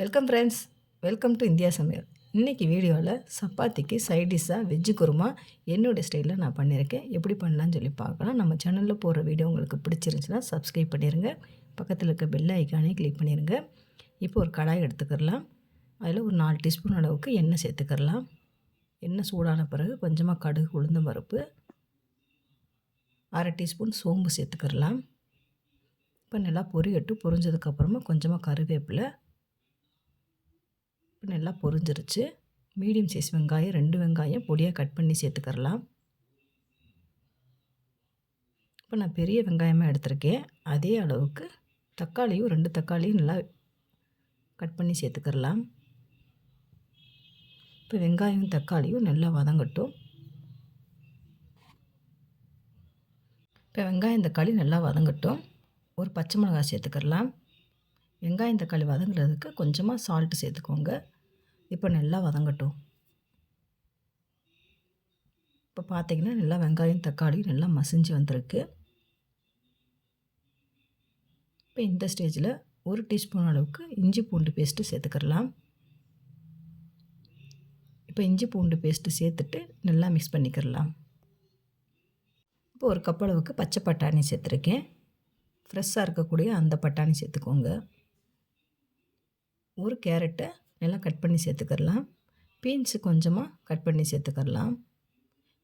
Welcome friends welcome to India சமையல் இன்றைக்கி வீடியோவில் சப்பாத்திக்கு சைட் டிஷ்ஷாக வெஜ்ஜு குருமா என்னுடைய ஸ்டைலில் நான் பண்ணியிருக்கேன் எப்படி பண்ணலான்னு சொல்லி பார்க்கலாம். நம்ம சேனலில் போகிற வீடியோ உங்களுக்கு பிடிச்சிருந்துச்சுன்னா சப்ஸ்கிரைப் பண்ணிடுங்க பக்கத்தில் இருக்க பெல் ஐக்கானே கிளிக் பண்ணிடுங்க இப்போ ஒரு கடாய் எடுத்துக்கிறலாம். அதில் ஒரு நாலு டீஸ்பூன் அளவுக்கு எண்ணெய் சேர்த்துக்கிறலாம். எண்ணெய் சூடான பிறகு கொஞ்சமாக கடுகு உளுந்த பருப்பு அரை டீஸ்பூன் சோம்பு சேர்த்துக்கிறலாம். இப்போ நல்லா பொரியட்டு பொரிஞ்சதுக்கப்புறமா கொஞ்சமாக கருவேப்பிலை இப்போ நல்லா பொரிஞ்சிருச்சு. மீடியம் சைஸ் வெங்காயம் ரெண்டு வெங்காயம் பொடியாக கட் பண்ணி சேர்த்துக்கரலாம் இப்போ நான் பெரிய வெங்காயமாக எடுத்திருக்கேன். அதே அளவுக்கு தக்காளியும் ரெண்டு தக்காளியும் நல்லா கட் பண்ணி சேர்த்துக்கரலாம் இப்போ வெங்காயம் தக்காளியும் நல்லா வதங்கட்டும். இப்போ வெங்காயம் தக்காளி நல்லா வதங்கட்டும். ஒரு பச்சை மிளகாய் சேர்த்துக்கரலாம் வெங்காயம் தக்காளி வதங்குறதுக்கு கொஞ்சமாக சால்ட்டு சேர்த்துக்கோங்க. இப்போ நல்லா வதங்கட்டும். இப்போ பார்த்தீங்கன்னா நல்லா வெங்காயம் தக்காளி நல்லா மசிஞ்சு வந்திருக்கு. இப்போ இந்த ஸ்டேஜில் ஒரு டீஸ்பூன் அளவுக்கு இஞ்சி பூண்டு பேஸ்ட்டு சேர்த்துக்கிறலாம் இப்போ இஞ்சி பூண்டு பேஸ்ட்டு சேர்த்துட்டு நல்லா மிக்ஸ் பண்ணிக்கிறலாம் இப்போ ஒரு கப் அளவுக்கு பச்சை பட்டாணி சேர்த்துருக்கேன். ஃப்ரெஷ்ஷாக இருக்கக்கூடிய அந்த பட்டாணி சேர்த்துக்கோங்க. ஒரு கேரட்டை நல்லா கட் பண்ணி சேர்த்துக்கரலாம் பீன்ஸு கொஞ்சமாக கட் பண்ணி சேர்த்துக்கரலாம்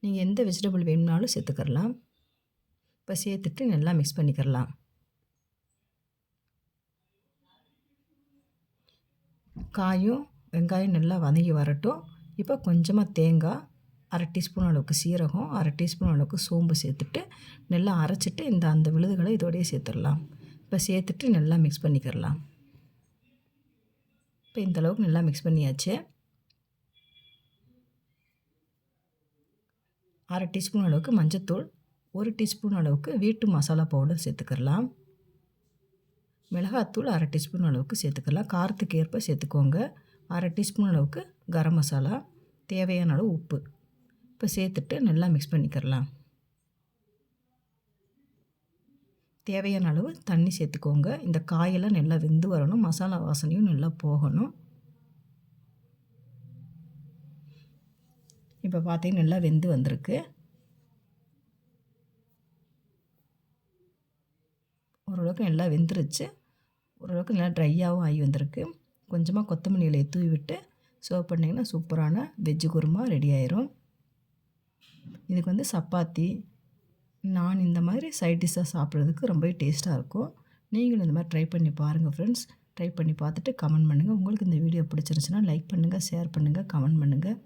நீங்கள் எந்த வெஜிடபிள் வேணும்னாலும் சேர்த்துக்கரலாம் இப்போ சேர்த்துட்டு நல்லா மிக்ஸ் பண்ணிக்கிறலாம். காயும் வெங்காயம் நல்லா வதங்கி வரட்டும். இப்போ கொஞ்சமாக தேங்காய் அரை டீஸ்பூன் அளவுக்கு சீரகம் அரை டீஸ்பூன் அளவுக்கு சோம்பு சேர்த்துட்டு நல்லா அரைச்சிட்டு இந்த அந்த விழுதுகளை இதோடையே சேர்த்துடலாம். இப்போ சேர்த்துட்டு நல்லா மிக்ஸ் பண்ணிக்கிறலாம். இப்போ இந்தளவுக்கு நல்லா மிக்ஸ் பண்ணியாச்சு. அரை டீஸ்பூன் அளவுக்கு மஞ்சத்தூள் ஒரு டீஸ்பூன் அளவுக்கு வீட்டு மசாலா பவுடர் சேர்த்துக்கலாம். மிளகாத்தூள் அரை டீஸ்பூன் அளவுக்கு சேர்த்துக்கலாம். காரத்துக்கு ஏற்ப சேர்த்துக்கோங்க. அரை டீஸ்பூன் அளவுக்கு கரம் மசாலா தேவையான அளவு உப்பு. இப்போ சேர்த்துட்டு நல்லா மிக்ஸ் பண்ணிக்கிறலாம். தேவையான அளவு தண்ணி சேர்த்துக்கோங்க. இந்த காயெல்லாம் நல்லா வெந்து வரணும். மசாலா வாசனையும் நல்லா போகணும். இப்போ பார்த்தீங்கன்னா நல்லா வெந்து வந்திருக்கு. ஓரளவுக்கு நல்லா வெந்துருச்சு. ஓரளவுக்கு நல்லா ட்ரையாகவும் ஆகி வந்திருக்கு. கொஞ்சமாக கொத்தமல்லி இலையை தூவி விட்டு சர்வ் பண்ணிங்கன்னா சூப்பரான வெஜ்ஜு குருமா ரெடி ஆயிரும். இதுக்கு வந்து சப்பாத்தி நான் இந்த மாதிரி சைட் டிஷ்ஷாக சாப்பிட்றதுக்கு ரொம்பவே டேஸ்ட்டாக இருக்கும். நீங்களும் இந்த மாதிரி ட்ரை பண்ணி பாருங்கள் ஃப்ரெண்ட்ஸ் ட்ரை பண்ணி பார்த்துட்டு கமெண்ட் பண்ணுங்கள் உங்களுக்கு இந்த வீடியோ பிடிச்சிருந்துச்சுன்னா லைக் பண்ணுங்கள் ஷேர் பண்ணுங்கள் கமெண்ட் பண்ணுங்கள்